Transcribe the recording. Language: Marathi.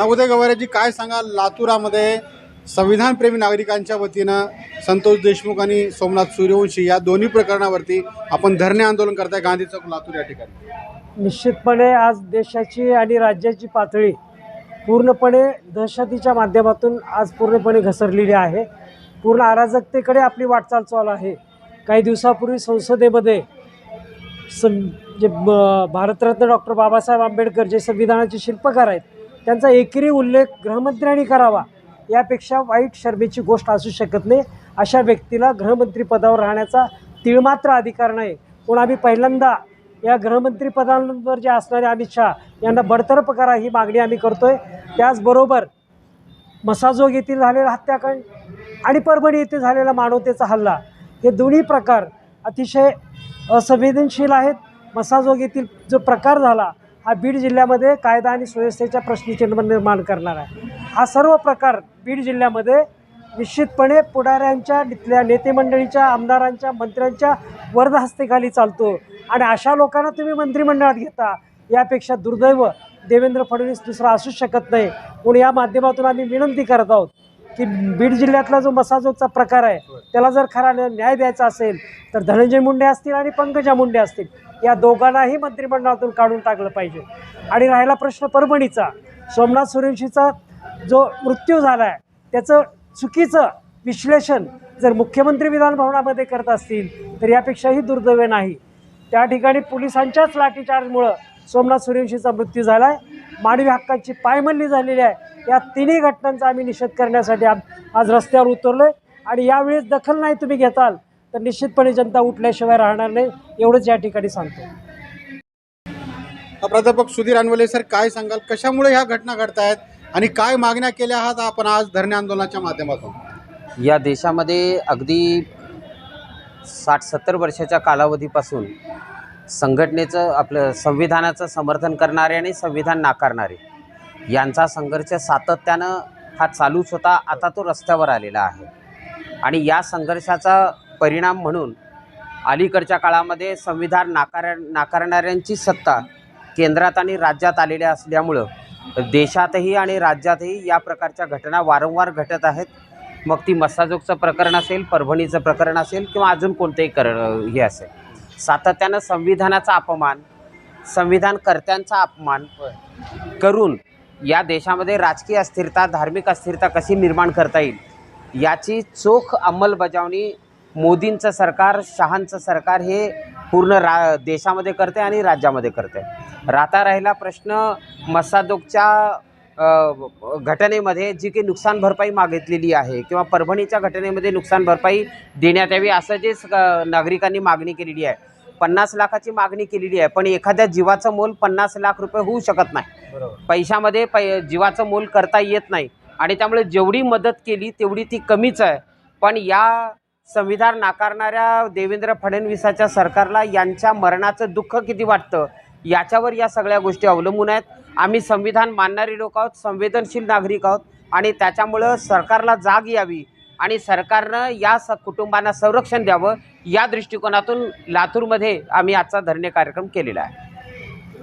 तर उदय गवारेजी काय सांगाल? लातूरामध्ये संविधानप्रेमी नागरिकांच्या वतीनं संतोष देशमुख आणि सोमनाथ सूर्यवंशी या दोन्ही प्रकरणावरती आपण धरणे आंदोलन करताय गांधी चौक लातूर या ठिकाणी. निश्चितपणे आज देशाची आणि राज्याची पातळी पूर्णपणे दहशतीच्या माध्यमातून आज पूर्णपणे घसरलेली आहे. पूर्ण अराजकतेकडे आपली वाटचाल चालू आहे. काही दिवसापूर्वी संसदेमध्ये सं जे ब- भारतरत्न डॉक्टर बाबासाहेब आंबेडकर जे संविधानाचे शिल्पकार आहेत त्यांचा एकेरी उल्लेख गृहमंत्र्यांनी करावा. यापेक्षा वाईट शर्मेची गोष्ट असू शकत नाही. अशा व्यक्तीला गृहमंत्रीपदावर राहण्याचा तिळमात्र अधिकार नाही. पण आम्ही पहिल्यांदा या गृहमंत्रीपदांवर जे असणारे अमित शहा यांना बडतर्फ करा ही मागणी आम्ही करतो आहे त्याचबरोबर मसाजोग येथील झालेला हत्याकांड आणि परभणी येथे झालेला मानवतेचा हल्ला हे दोन्ही प्रकार अतिशय असंवेदनशील आहेत. मसाजोग येथील जो प्रकार झाला हा बीड जिल्ह्यामध्ये कायदा आणि सुव्यवस्थेच्या प्रश्नचिन्ह निर्माण करणार आहे. हा सर्व प्रकार बीड जिल्ह्यामध्ये निश्चितपणे पुढाऱ्यांच्या तिथल्या नेतेमंडळीच्या आमदारांच्या मंत्र्यांच्या वर्धहस्तेखाली चालतो आणि अशा लोकांना तुम्ही मंत्रिमंडळात घेता यापेक्षा दुर्दैव देवेंद्र फडणवीस दुसरा असू शकत नाही. म्हणून या माध्यमातून आम्ही विनंती करत आहोत की बीड जिल्ह्यातला जो मसाजोगचा प्रकार आहे त्याला जर खरा न्याय द्यायचा असेल तर धनंजय मुंडे असतील आणि पंकजा मुंडे असतील. या दोघांनाही मंत्रिमंडळातून काढून टाकलं पाहिजे. आणि राहिला प्रश्न परभणीचा. सोमनाथ सुरेंशीचा जो मृत्यू झाला आहे त्याचं चुकीचं विश्लेषण जर मुख्यमंत्री विधानभवनामध्ये करत असतील तर यापेक्षाही दुर्दैव नाही. त्या ठिकाणी पोलिसांच्याच लाठीचार्जमुळं सोमनाथ सूर्यवंशीचा मृत्यू झाला आहे मानवी हक्काची पायमल्ली झालेली आहे. या तिन्ही घटनांचा आम्ही निषेध करण्यासाठी आम आज रस्त्यावर उतरलो आहे आणि यावेळेस दखल नाही तुम्ही घेताल तर निश्चितपणे जनता उठल्याशिवाय राहणार नाही एवढंच या ठिकाणी सांगतो. प्राध्यापक सुधीर अनवले सर काय सांगाल? कशामुळे ह्या घटना घडतायत आणि काय मागण्या केल्या आहात आपण आज धरणे आंदोलनाच्या माध्यमातून? या देशामध्ये अगदी साठ सत्तर वर्षाच्या कालावधीपासून संघटनेचं आपलं संविधानाचं समर्थन करणारे आणि संविधान नाकारणारे यांचा संघर्ष सातत्यानं हा चालूच होता. आता तो रस्त्यावर आलेला आहे. आणि या संघर्षाचा परिणाम म्हणून अलीकडच्या काळामध्ये संविधान नाकार नाकारणाऱ्यांची सत्ता केंद्रात आणि राज्यात आलेल्या असल्यामुळं देशातही आणि राज्यातही या प्रकारच्या घटना वारंवार घटत आहेत. मग ती मस्साजोगचं प्रकरण असेल परभणीचं प्रकरण असेल किंवा अजून कोणतेही कर हे असेल. सातत्यानं संविधानाचा अपमान संविधानकर्त्यांचा अपमान करून या देशामध्ये राजकीय अस्थिरता धार्मिक अस्थिरता कशी निर्माण करता येईल याची चोख अंमलबजावणी मोदींचं सरकार शहांचं सरकार हे पूर्ण रा देशामध्ये करते आणि राज्यामध्ये करते राहता राहिला प्रश्न मस्सादोगच्या अ, घटनेमध्ये जी काही नुकसान भरपाई मागितलेली आहे किंवा परभणीच्या घटनेमध्ये नुकसान भरपाई देण्यात यावी असं जे नागरिकांनी मागणी केलेली आहे. पन्नास लाखाची मागणी केलेली आहे पण एखाद्या जीवाचं मोल पन्नास लाख रुपये होऊ शकत नाही. पैशामध्ये पै जीवाचं मोल करता येत नाही. आणि त्यामुळे जेवढी मदत केली तेवढी ती कमीच आहे. पण या संविधान नाकारणाऱ्या देवेंद्र फडणवीसाच्या सरकारला यांच्या मरणाचं दुःख किती वाटतं? याच्यावर या सगळ्या गोष्टी अवलंबून आहेत. आम्ही संविधान मानणारी लोक आहोत संवेदनशील नागरिक आहोत आणि त्याच्यामुळं सरकारला जाग यावी आणि सरकारनं या स कुटुंबांना संरक्षण द्यावं या दृष्टिकोनातून लातूरमध्ये आम्ही आजचा धरणे कार्यक्रम केलेला आहे.